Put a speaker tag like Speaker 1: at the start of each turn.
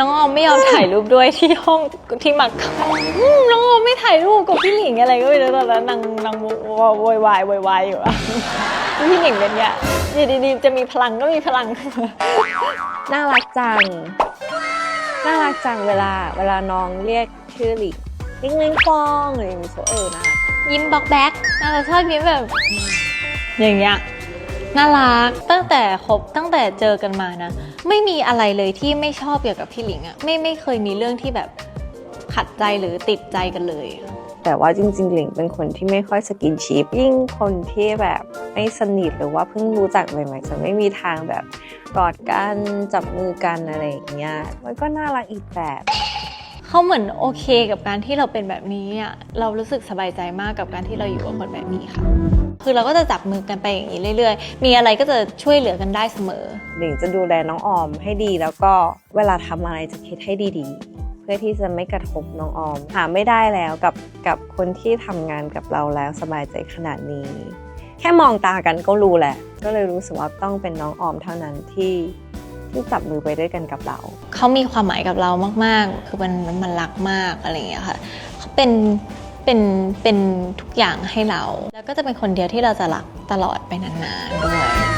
Speaker 1: น้องออมไม่ยอมถ่ายรูปด้วยที่ห้องที่มักอืมน้องออมไม่ถ่ายรูปกับพี่หลิงอะไรก็ไม่รู้ตอนนั้นนางนางโวยวายโวยวายอยู่อะพี่หลิงเป็นเนี้ยอยู่ดีๆจะมีพลังก็มีพลัง
Speaker 2: น่ารักจัง น่ารักจังเวลา เวลาน้องเรียกชื่อหลิงลิงลิงฟองอะไรอย่างเงี้ยเออน่ารัก
Speaker 1: ยิ้มบล็อกแบ็กน่าจะชอบยิ้มแบบ อย่างเงี้ย น่ารักตั้งแต่คบตั้งแต่เจอกันมานะ ไม่มีอะไรเลยที่ไม่ชอบเกี่ยวกับพี่หลิงอะไม่ไม่เคยมีเรื่องที่แบบขัดใจหรือติดใจกันเลย
Speaker 2: แต่ว่าจริงๆหลิงเป็นคนที่ไม่ค่อยสกินชิป ยิ่งคนที่แบบไม่สนิทหรือว่าเพิ่งรู้จักใหม่ๆจะไม่มีทางแบบกอดกันจับมือกันอะไรอย่างเงี้ยมันก็น่ารักอีกแบบ
Speaker 1: เขาเหมือนโอเคกับการที่เราเป็นแบบนี้อะเรารู้สึกสบายใจมากกับการที่เราอยู่กับคนแบบนี้ค่ะ คือเราก็จะจับมือกันไปอย่างนี้เรื่อย ๆ มีอะไรก็จะช่วยเหลือกันได้เสมอ
Speaker 2: หลิงจะดูแลน้องออมให้ดี แล้วก็เวลาทำอะไรจะคิดให้ดีๆ เพื่อที่จะไม่กระทบน้องออม หาไม่ได้แล้วกับกับคนที่ทำงานกับเราแล้วสบายใจขนาดนี้ แค่มองตากันก็รู้แหละ ก็เลยรู้สึกว่าต้องเป็นน้องออมเท่านั้นที่ ที่จับมือไปด้วยกันกับเรา
Speaker 1: เขามีความหมายกับเรามาก ๆ คือมันมันรักมากอะไรอย่างเงี้ยค่ะเขาเป็นเป็นเป็นทุกอย่างให้เรา แล้วก็จะเป็นคนเดียวที่เราจะรักตลอดไปนานๆด้วย